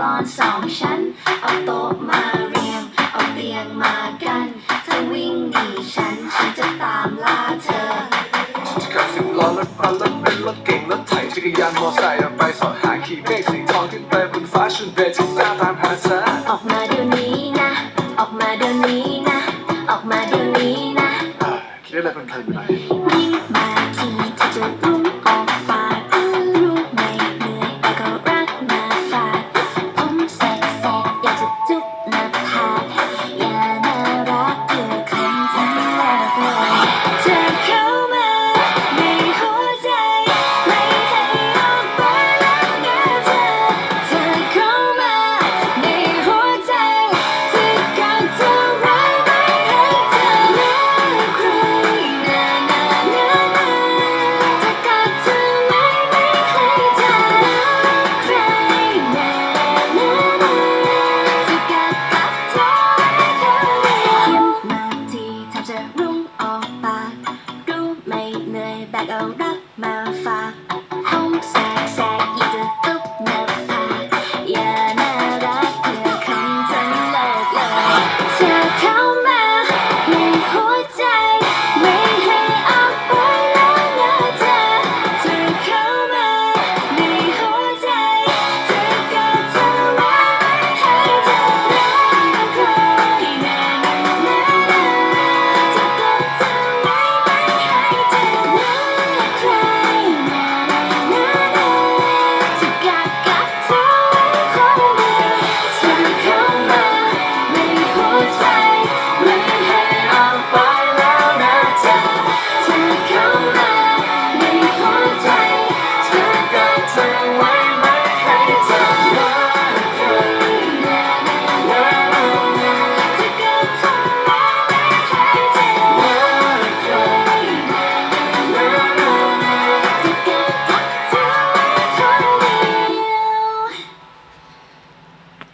วอนสองชั้น เอาโต๊ะมาเรียง เอาเตียงมากัน เธอวิ่งหนีฉัน ฉันจะตามล่าเธอขับสิบล้อรถบัสรถเป็นรถเก่งรถไถจักรยานมอไซค์ออกไปสอดหาขี่เมฆสีทองขึ้นไปบนฟ้าชุนเบจิต้าตามหาเธอออกมาเดี๋ยวนี้นะ ออกมาเดี๋ยวนี้นะ ออกมาเดี๋ยวนี้นะคิดอะไรเป็นใครไปาก